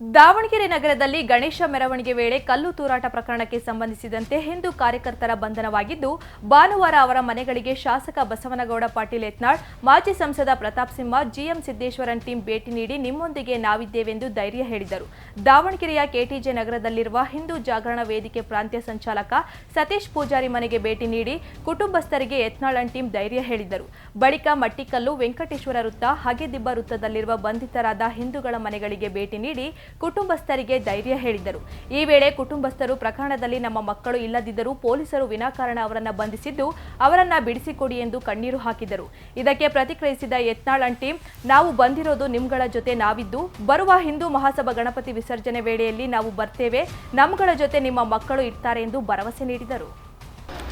ದಾವಣಗೆರೆ ನಗರದಲ್ಲಿ ಗಣೇಶ ಮೆರವಣಿಗೆ ವೇಳೆ ಕಲ್ಲು ತೂರಾಟ ಪ್ರಕರಣಕ್ಕೆ ಸಂಬಂಧಿಸಿದಂತೆ ಹಿಂದೂ ಕಾರ್ಯಕರ್ತರ ಬಂಧನವಾಗಿದ್ದು, ಭಾನುವಾರ ಅವರ ಮನೆಗಳಿಗೆ ಶಾಸಕ ಬಸವನಗೌಡ ಪಾಟೀಲ್ ಯತ್ನಾಳ್, ಮಾಜಿ ಸಂಸದ ಪ್ರತಾಪ್ ಸಿಂಹ, ಜಿಎಂ ಸಿದ್ದೇಶ್ವರನ್ ಟೀಂ ಭೇಟಿ ನೀಡಿ ನಿಮ್ಮೊಂದಿಗೆ ನಾವಿದ್ದೇವೆಂದು ಧೈರ್ಯ ಹೇಳಿದರು. ದಾವಣಗೆರೆಯ ಕೆಟಿಜೆ ನಗರದಲ್ಲಿರುವ ಹಿಂದೂ ಜಾಗರಣ ವೇದಿಕೆ ಪ್ರಾಂತ್ಯ ಸಂಚಾಲಕ ಸತೀಶ್ ಪೂಜಾರಿ ಮನೆಗೆ ಭೇಟಿ ನೀಡಿ ಕುಟುಂಬಸ್ಥರಿಗೆ ಯತ್ನಾಳ್ ಟೀಂ ಧೈರ್ಯ ಹೇಳಿದರು. ಬಳಿಕ ಮಟ್ಟಿಕಲ್ಲು ವೆಂಕಟೇಶ್ವರ ವೃತ್ತ, ಹಗೆದಿಬ್ಬ ವೃತ್ತದಲ್ಲಿರುವ ಬಂಧಿತರಾದ ಹಿಂದೂಗಳ ಮನೆಗಳಿಗೆ ಭೇಟಿ ನೀಡಿ ಕುಟುಂಬಸ್ಥರಿಗೆ ಧೈರ್ಯ ಹೇಳಿದರು ಈ ವೇಳೆ ಕುಟುಂಬಸ್ಥರು ಪ್ರಕರಣದಲ್ಲಿ ನಮ್ಮ ಮಕ್ಕಳು ಇಲ್ಲದಿದ್ದರೂ ಪೊಲೀಸರು ವಿನಾಕಾರಣ ಅವರನ್ನ ಬಂಧಿಸಿದ್ದು ಅವರನ್ನ ಬಿಡಿಸಿಕೊಡಿ ಎಂದು ಕಣ್ಣೀರು ಹಾಕಿದರು. ಇದಕ್ಕೆ ಪ್ರತಿಕ್ರಿಯಿಸಿದ ಯತ್ನಾಳ್ ಅಂಟಿ, ನಾವು ಬಂದಿರೋದು ನಿಮ್ಗಳ ಜೊತೆ ನಾವಿದ್ದು. ಬರುವ ಹಿಂದೂ ಮಹಾಸಭಾ ಗಣಪತಿ ವಿಸರ್ಜನೆ ವೇಳೆಯಲ್ಲಿ ನಾವು ಬರ್ತೇವೆ. ನಮ್ಗಳ ಜೊತೆ ನಿಮ್ಮ ಮಕ್ಕಳು ಇರ್ತಾರೆ ಎಂದು ಭರವಸೆ ನೀಡಿದರು.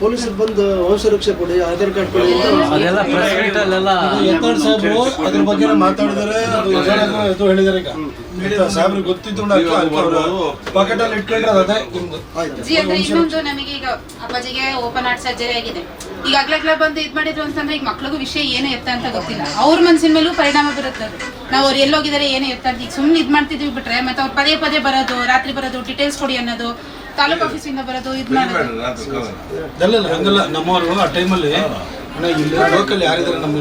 ಪೊಲೀಸರು ಬಂದು ವಂಶರಕ್ಷೆ ಕೊಡಿ ಆಧಾರ್ ಕಾರ್ಡ್ ಕೊಡಿ ಅದೆಲ್ಲ ಪ್ರೆಸ್ ಮೀಟ್ ಅಲ್ಲೆಲ್ಲ ಯತ್ನಾಳ್ ಸಾಹೇಬ್ರು ಅದ್ರ ಬಗ್ಗೆ ಮಾತಾಡಿದಾರೆ ಅದು ಇದು ಹೇಳಿದಾರೆ ಈಗ. ಸಾಹೇಬ್ರಿಗೆ ಗೊತ್ತಿದ್ದು ಪಾಕೆಟ್ ಅಲ್ಲಿ ಇಟ್ಕೊಂಡ್ರೆ ಅದು ನಿಮ್ದು. ಜಿ ಅಂದ್ರೆ ಇನ್ನೊಂದು ನಮಗೆ ಈಗ ಅಪ್ಪಾಜಿಗೆ ಓಪನ್ ಹಾರ್ಟ್ ಸರ್ಜರಿ ಆಗಿದೆ. ಈಗ ಅಗ್ಲಗ್ಲ ಬಂದು ಇದ್ ಮಾಡಿದ್ರು ಅಂತಂದ್ರೆ ಈಗ ಮಕ್ಳಿಗೂ ವಿಷಯ ಏನು ಇರ್ತ ಅಂತ ಗೊತ್ತಿಲ್ಲ. ಅವ್ರ ಮನ್ಸಿನ ಮೇಲೂ ಪರಿಣಾಮ ಬರುತ್ತೆ. ಅದು ನಾವು ಅವ್ರು ಎಲ್ಲೋಗಿದ್ದಾರೆ ಏನೇ ಇರ್ತಾರೆ ಈಗ ಸುಮ್ಮನೆ ಇದು ಮಾಡ್ತಿದ್ವಿ ಬಿಟ್ರೆ ಮತ್ತೆ ಅವ್ರು ಪದೇ ಪದೇ ಬರೋದು ರಾತ್ರಿ ಬರೋದು ಡೀಟೇಲ್ಸ್ ಕೊಡಿ ಅನ್ನೋದು ತಾಲೂಕ್ ಆಫೀಸಿಂದ ಬರೋದು ಇದು ಮಾಡೋದು. ಹಂಗಲ್ಲ. ನಮ್ಮವರು ಆ ಟೈಮಲ್ಲಿ ಇಲ್ಲಿ ಲೋಕಲ್ ಯಾರಿದ್ದಾರೆ ನಮ್ಮ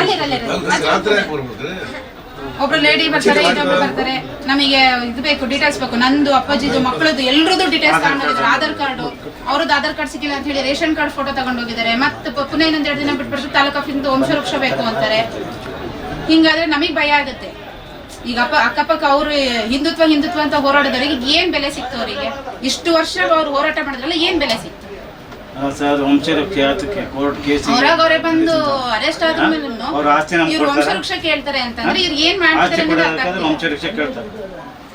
ಅಲ್ಲೇ ಅಲ್ಲೇ ಒಬ್ರು ಲೇಡಿ ಬರ್ತಾರೆ ಇನ್ನೊಬ್ರು ಬರ್ತಾರೆ. ನಮಗೆ ಇದು ಬೇಕು ಡೀಟೇಲ್ಸ್ ಬೇಕು. ನಂದು ಅಪ್ಪಾಜಿದು ಮಕ್ಕಳದು ಎಲ್ರದ್ದು ಡೀಟೇಲ್ಸ್ ತಗೊಂಡೋಗಿದ್ರು ಆಧಾರ್ ಕಾರ್ಡು ಅವ್ರದ್ದು ಆಧಾರ್ ಕಾರ್ಡ್ ಸಿಕ್ಕಿಲ್ಲ ಅಂತ ಹೇಳಿ ರೇಷನ್ ಕಾರ್ಡ್ ಫೋಟೋ ತಗೊಂಡೋಗಿದ್ದಾರೆ ಮತ್ತೆ ಪುನಃ ಇನ್ನೊಂದ್ ಎರಡು ದಿನ ಬಿಟ್ಬಿಟ್ಟು ತಾಲೂಕು ಆಫೀಸಿಂದ ವಂಶವೃಕ್ಷ ಬೇಕು ಅಂತಾರೆ. ಹಿಂಗಾದ್ರೆ ನಮಗ್ ಭಯ ಆಗುತ್ತೆ. ಈಗ ಅಪ್ಪ ಅಕ್ಕಪಕ್ಕ ಅವರು ಹಿಂದುತ್ವ ಹಿಂದುತ್ವ ಅಂತ ಹೋರಾಡಿದವರಿಗೆ ಏನ್ ಬೆಲೆ ಸಿಕ್ತು ಅವರಿಗೆ? ಇಷ್ಟು ವರ್ಷ ಅವ್ರು ಹೋರಾಟ ಮಾಡಿದ್ರಲ್ಲ ಏನ್ ಬೆಲೆ ಸಿಕ್ತು? ಸರ್ ವಂಶರಕ್ಷೆ ಆತಕ್ಕೆ ಕೋರ್ಟ್ ಕೇಸ್ ಹೊರಗ ಅವರೇ ಬಂದು ಅರೆಸ್ಟ್ ಆದ್ಮೇಲೆ ಇವ್ರು. ವಂಶವೃಕ್ಷ ಕೇಳ್ತಾರೆ ಅಂತಂದ್ರೆ ಇವ್ರು ಏನ್ ಮಾಡ್ತಾರೆ